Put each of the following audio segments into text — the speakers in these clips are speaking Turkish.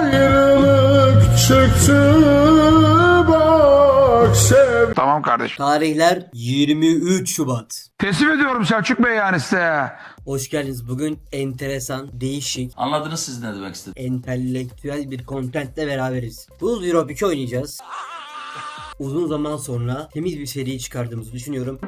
Ayrılık çıktı bak sev. Tamam kardeşim. Tarihler 23 Şubat. Teslim ediyorum Selçuk Bey yani size. Hoş geldiniz. Bugün enteresan, değişik, Anladınız siz ne demek istedim. entelektüel bir kontentle beraberiz. Buz Europe 2 oynayacağız. Uzun zaman sonra temiz bir seri çıkardığımızı düşünüyorum.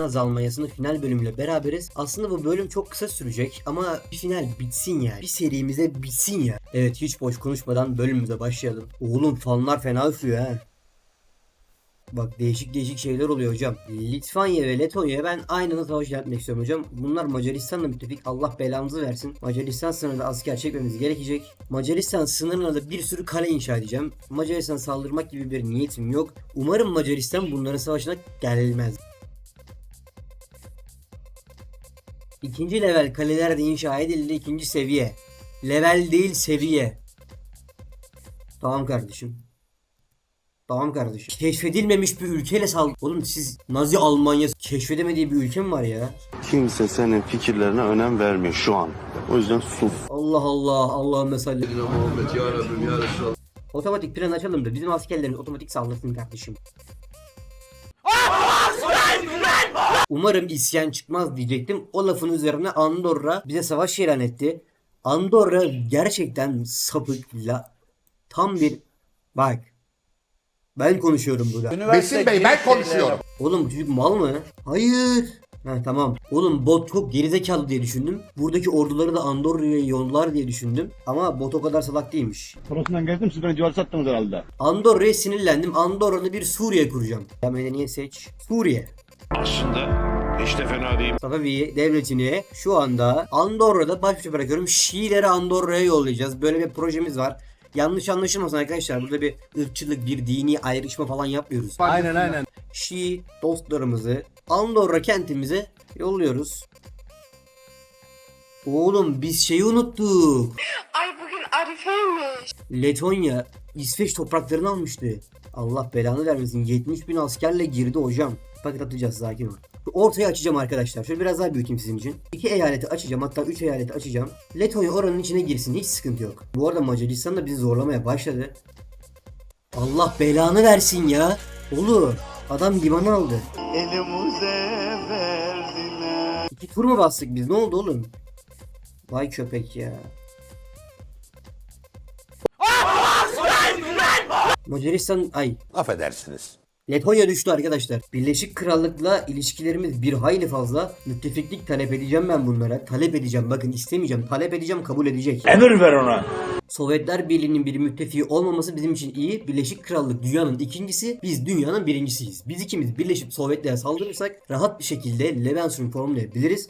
Naz Almanya'sının final bölümüyle beraberiz. Aslında bu bölüm çok kısa sürecek ama bir final bitsin yani. Bir serimize bitsin ya. Evet hiç boş konuşmadan bölümümüze başlayalım. Oğlum fanlar fena üflüyor ha. Bak değişik değişik şeyler oluyor hocam. Litvanya ve Letonya'ya ben aynını savaş yapmak istiyorum hocam. Bunlar Macaristan'la müttefik. Allah belamızı versin. Macaristan sınırında asker çekmemiz gerekecek. Macaristan sınırına da bir sürü kale inşa edeceğim. Macaristan saldırmak gibi bir niyetim yok. Umarım Macaristan bunların savaşına gelmez. İkinci level kaleler de inşa edildi. ikinci seviye. Level değil seviye. Tamam kardeşim. Tamam kardeşim. Keşfedilmemiş bir ülkeyle sal... Oğlum siz Nazi Almanya keşfedemediği bir ülke mi var ya? Kimse senin fikirlerine önem vermiyor şu an. O yüzden sus. Allah Allah Allah'ın mesalli. Otomatik plan açalım da bizim askerlerimiz otomatik sallasın kardeşim. Umarım isyan çıkmaz diyecektim. O lafın üzerine Andorra bize savaş ilan etti. Andorra gerçekten sapıkla tam bir bak ben konuşuyorum burada. Besim Bey ben konuşuyorum. Oğlum bu çocuk mal mı? Hayır. Ha tamam. Oğlum bot çok gerizekalı diye düşündüm. Buradaki orduları da Andorra'ya yollar diye düşündüm. Ama bot o kadar salak değilmiş. Toros'undan gezdim siz beni civarı sattınız herhalde. Andorra'ya sinirlendim. Andorra'da bir Suriye kuracağım. Ya medeniyet seç. Suriye. Aslında hiç de fena değil. Safavi devletini şu anda Andorra'da baş başa bırakıyorum. Şiileri Andorra'ya yollayacağız. Böyle bir projemiz var. Yanlış anlaşılmasın arkadaşlar. Burada bir ırkçılık, bir dini ayrışma falan yapmıyoruz. Aynen aynen. Şii dostlarımızı Andorra kentimize yolluyoruz. Oğlum biz şeyi unuttuk. Ay bugün Arife'ymiş. Letonya İsveç topraklarını almıştı. Allah belanı vermesin. 70 bin askerle girdi hocam. Paket atacağız sakin ol. Ortaya açacağım arkadaşlar. Şöyle biraz daha büyüteyim sizin için. İki eyaleti açacağım. Hatta üç eyaleti açacağım. Letonya oranın içine girsin. Hiç sıkıntı yok. Bu arada Macaristan da bizi zorlamaya başladı. Allah belanı versin ya. Olur. Adam limanı aldı. İki tur mu bastık biz? Ne oldu oğlum? Vay köpek ya. Macaristan ay Affedersiniz. Letonya düştü arkadaşlar. Birleşik Krallık'la ilişkilerimiz bir hayli fazla. Müttefiklik talep edeceğim ben bunlara. Talep edeceğim bakın istemeyeceğim. Talep edeceğim kabul edecek. Emir ver ona. Sovyetler Birliği'nin bir müttefiği olmaması bizim için iyi. Birleşik Krallık dünyanın ikincisi, biz dünyanın birincisiyiz. Biz ikimiz birleşip Sovyetlere saldırırsak rahat bir şekilde Levensum'u formlayabiliriz.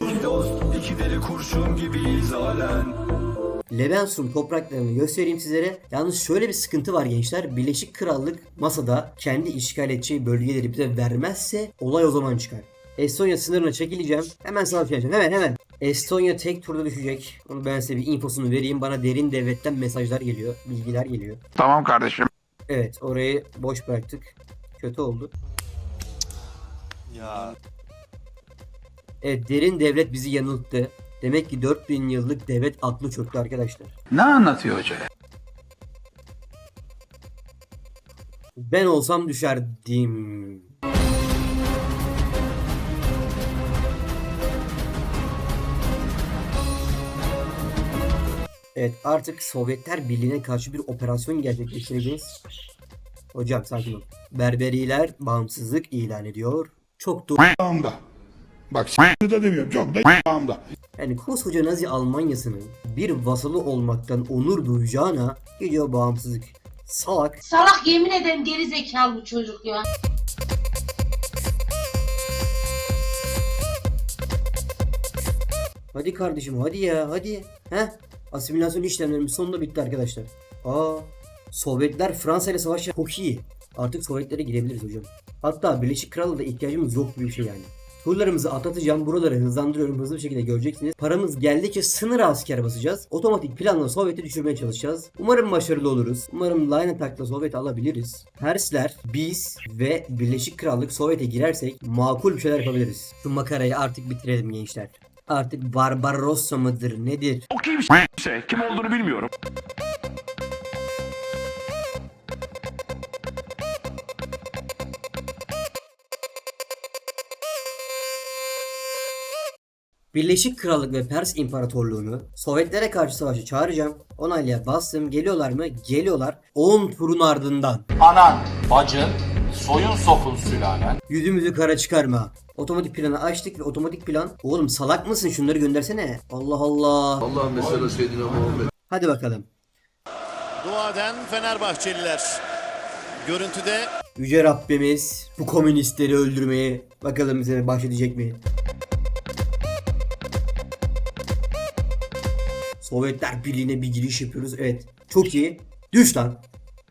Levensum topraklarını göstereyim sizlere. Yalnız şöyle bir sıkıntı var gençler. Birleşik Krallık masada kendi işgal edeceği bölgeleri bize vermezse olay o zaman çıkar. Estonya sınırına çekileceğim. Hemen savaş yapacağım. Hemen hemen. Estonya tek turda düşecek. Onu ben size bir infosunu vereyim. Bana derin devletten mesajlar geliyor. Bilgiler geliyor. Tamam kardeşim. Evet orayı boş bıraktık. Kötü oldu. Ya Evet derin devlet bizi yanılttı. Demek ki 4000 yıllık devlet aklı çöktü arkadaşlar. Ne anlatıyor hoca? Ben olsam düşerdim. Evet artık Sovyetler Birliği'ne karşı bir operasyon gerçekleştireceğiz. Hocam sakin ol. Berberiler bağımsızlık ilan ediyor. Çok doğru. Bak s**t da demiyorum çok da ağımda. Yani koskoca Nazi Almanyası'nın bir vasalı olmaktan onur duyacağına gidiyor bağımsızlık. Salak. Salak yemin ederim geri zekalı bu çocuk ya. Hadi kardeşim hadi ya hadi. Heh. Asimilasyon işlemlerimiz sonunda bitti arkadaşlar. Aa. Sovyetler Fransa ile savaş yap- Çok iyi. Artık Sovyetlere girebiliriz hocam. Hatta Birleşik Krallık'a ihtiyacımız yok gibi bir şey yani. Turlarımızı atlatacağım. Buraları hızlandırıyorum. Hızlı bir şekilde göreceksiniz. Paramız geldikçe sınır asker basacağız. Otomatik planla Sovyet'i düşürmeye çalışacağız. Umarım başarılı oluruz. Umarım line attack'la Sovyet'i alabiliriz. Persler, biz ve Birleşik Krallık Sovyet'e girersek makul bir şeyler yapabiliriz. Şu makarayı artık bitirelim gençler. Artık Barbarossa mıdır nedir? O kimse kim olduğunu bilmiyorum. Birleşik Krallık ve Pers İmparatorluğu'nu Sovyetlere karşı savaşa çağıracağım. Onaylaya bastım. Geliyorlar mı? Geliyorlar. 10 turun ardından. Anan, bacın, soyun sokul sülalen. Yüzümüzü kara çıkarma. Otomatik planı açtık ve otomatik plan... Oğlum salak mısın? Şunları göndersene. Allah Allah. Allah mesela Seyyidina Muhammed. Hadi bakalım. Dua eden Fenerbahçeliler. Görüntüde Yüce Rabbimiz bu komünistleri öldürmeye bakalım bize bahşedecek mi? Sovyetler Birliği'ne bir giriş yapıyoruz. Evet. Çok iyi. Düş lan.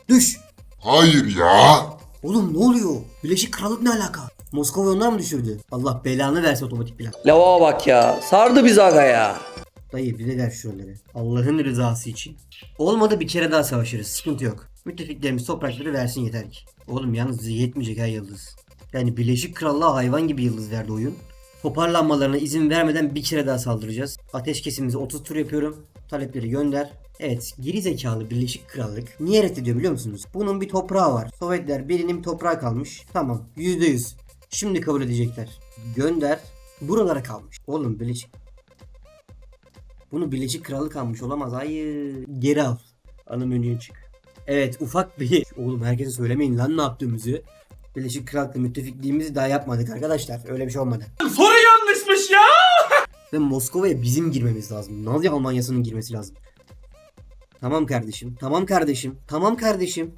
Düş. Hayır ya. Oğlum ne oluyor? Birleşik Krallık ne alaka? Moskova onlar mı düşürdü? Allah belanı versin otomatik plan. Lava bak ya. Sardı biz aga ya. Dayı bize ver şuraları. Allah'ın rızası için. Olmadı bir kere daha savaşırız. Sıkıntı yok. Müttefiklerimiz toprakları versin yeter ki. Oğlum yalnız yetmeyecek ha yıldız. Yani Birleşik Krallığa hayvan gibi yıldız verdi oyun. Toparlanmalarına izin vermeden bir kere daha saldıracağız. Ateşkesimizi 30 tur yapıyorum. Talepleri gönder. Evet geri zekalı Birleşik Krallık niye reddediyor biliyor musunuz? Bunun bir toprağı var. Sovyetler birinin bir toprağı kalmış. Tamam %100. Şimdi kabul edecekler. Gönder. Buralara kalmış. Oğlum Birleşik bunu Birleşik Krallık almış olamaz. Hayır. Geri al. Ana menüye çık. Evet ufak bir... Oğlum herkese söylemeyin lan ne yaptığımızı. Birleşik Krallık'la müttefikliğimizi daha yapmadık arkadaşlar. Öyle bir şey olmadı. Soru yanlışmış ya. Ve Moskova'ya bizim girmemiz lazım. Nazi Almanya'sının girmesi lazım. Tamam kardeşim. Tamam kardeşim. Tamam kardeşim.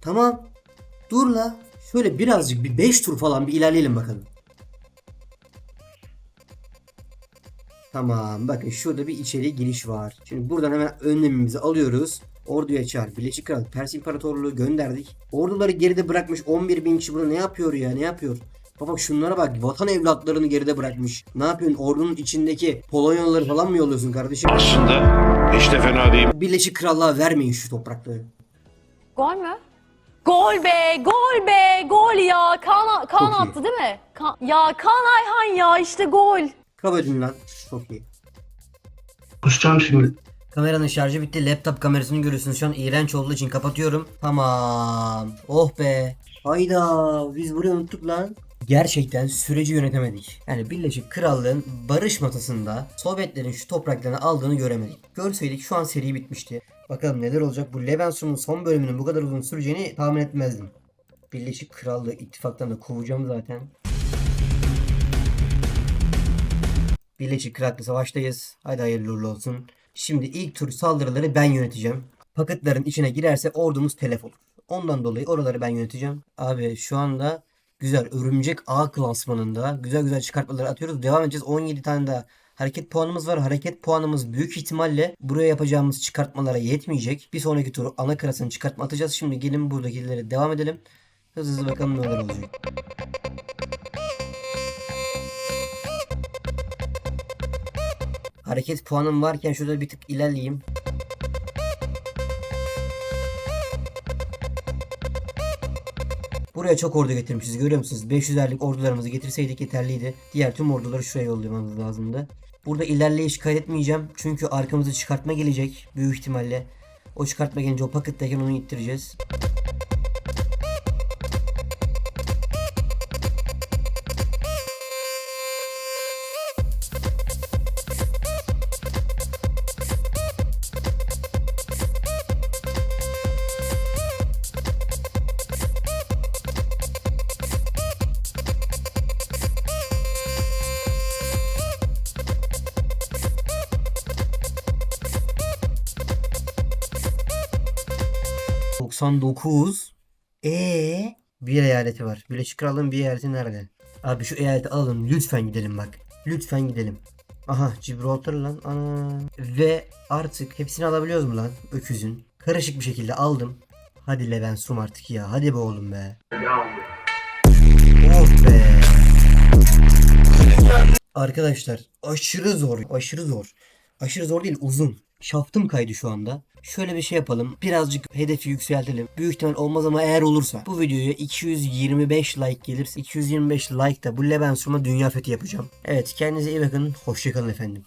Tamam. Dur la. Şöyle birazcık bir 5 tur falan bir ilerleyelim bakalım. Tamam bakın şurada bir içeri giriş var. Şimdi buradan hemen önlemimizi alıyoruz. Orduya çağır. Birleşik Krallık Pers İmparatorluğu gönderdik. Orduları geride bırakmış 11 bin kişi burada ne yapıyor ya ne yapıyor? Baba şunlara bak vatan evlatlarını geride bırakmış. Ne yapıyorsun ordunun içindeki Polonyalıları falan mı yolluyorsun kardeşim? aslında hiç de fena değil. Birleşik Krallığa vermeyin şu toprakları. Gol mü? Gol be, gol be, gol ya. Çok iyi. attı değil mi? Ka- ya Kaan Ayhan ya işte gol. Edin lan. Çok iyi. Kusacağım şimdi. Kameranın şarjı bitti. Laptop kamerasını görüyorsunuz. Şu an iğrenç olduğu için kapatıyorum. Tamam. Oh be. Hayda. Biz burayı unuttuk lan. Gerçekten süreci yönetemedik. Yani Birleşik Krallığın barış masasında Sovyetlerin şu topraklarını aldığını göremedik. Görseydik şu an seri bitmişti. Bakalım neler olacak. Bu Levensum'un son bölümünün bu kadar uzun süreceğini tahmin etmezdim. Birleşik Krallığı ittifaktan da kovacağım zaten. Birleşik Krallık'la savaştayız. Hadi hayırlı uğurlu olsun. Şimdi ilk tur saldırıları ben yöneteceğim. Paketlerin içine girerse ordumuz telef olur. Ondan dolayı oraları ben yöneteceğim. Abi şu anda güzel örümcek ağ klasmanında güzel güzel çıkartmaları atıyoruz. Devam edeceğiz. 17 tane daha hareket puanımız var. Hareket puanımız büyük ihtimalle buraya yapacağımız çıkartmalara yetmeyecek. Bir sonraki tur ana karasını çıkartma atacağız. Şimdi gelin buradakileri devam edelim. Hızlı hızlı bakalım neler olacak. Hareket puanım varken şurada bir tık ilerleyeyim. Buraya çok ordu getirmişiz görüyor musunuz? 500'erlik ordularımızı getirseydik yeterliydi. Diğer tüm orduları şuraya yollamamız lazımdı. Burada ilerleyiş kaydetmeyeceğim. Çünkü arkamızda çıkartma gelecek. Büyük ihtimalle. O çıkartma gelince o paketteyken onu ittireceğiz. ...99... Ee Bir eyaleti var. Birleşik Krallığın bir eyaleti nerede? Abi şu eyaleti alalım. Lütfen gidelim bak. Lütfen gidelim. Aha Gibraltar lan. Ana. Ve artık hepsini alabiliyoruz mu lan? Öküzün. Karışık bir şekilde aldım. Hadi Levent Sum artık ya. Hadi be oğlum be. Oh be. Arkadaşlar aşırı zor. Aşırı zor. Aşırı zor değil uzun. Şaftım kaydı şu anda. Şöyle bir şey yapalım. Birazcık hedefi yükseltelim. Büyük ihtimal olmaz ama eğer olursa bu videoya 225 like gelirse 225 like da bu Lebensur'uma dünya fethi yapacağım. Evet kendinize iyi bakın. Hoşçakalın efendim.